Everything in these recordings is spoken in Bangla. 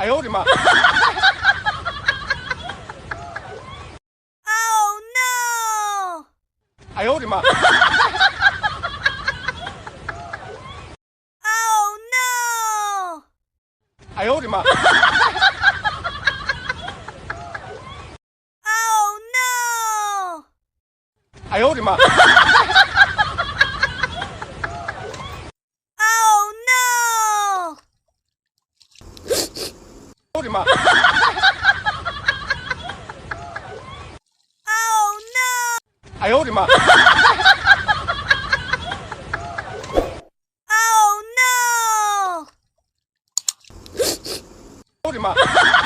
哎呦我的妈！Oh no! 哎呦我的妈！Oh no! 哎呦我的妈！Oh no! 哎呦我的妈！Oh no! 我的妈！Oh no! 哎呦我的妈！Oh no! 我的妈！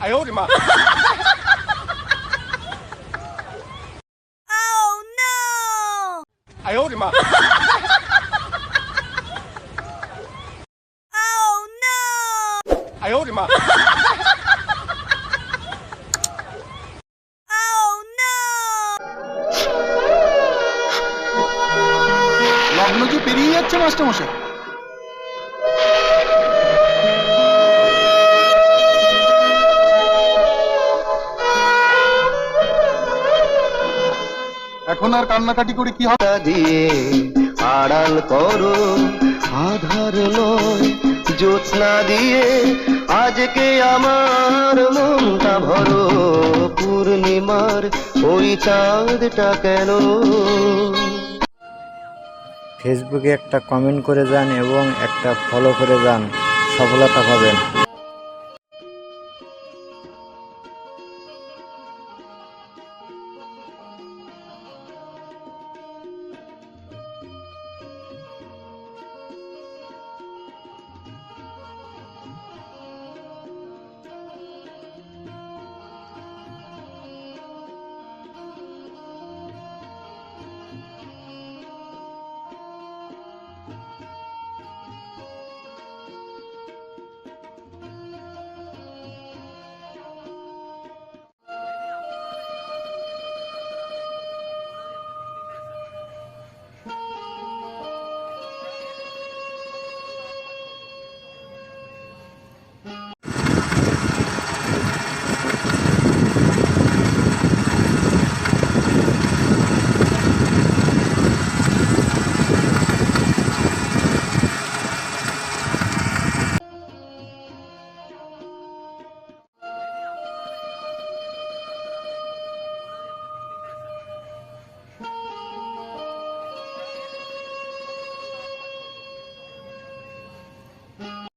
哎呦我的妈！ Oh no! 哎呦我的妈！ Oh no! 哎呦我的妈！ Oh no! লগ্ন যে পেরিয়ে যাচ্ছে মাস্টারমশাই এখন আর কান্নাকাটি করে কি হবে? দিয়ে আড়াল করো আধার নয় জ্যোৎস্না দিয়ে আজকে আমার মনটা ভরো। পূর্ণিমার ওই চাঁদটা কেন? ফেসবুকে একটা কমেন্ট করে যান এবং একটা ফলো করে যান। সফলতা পাবেন।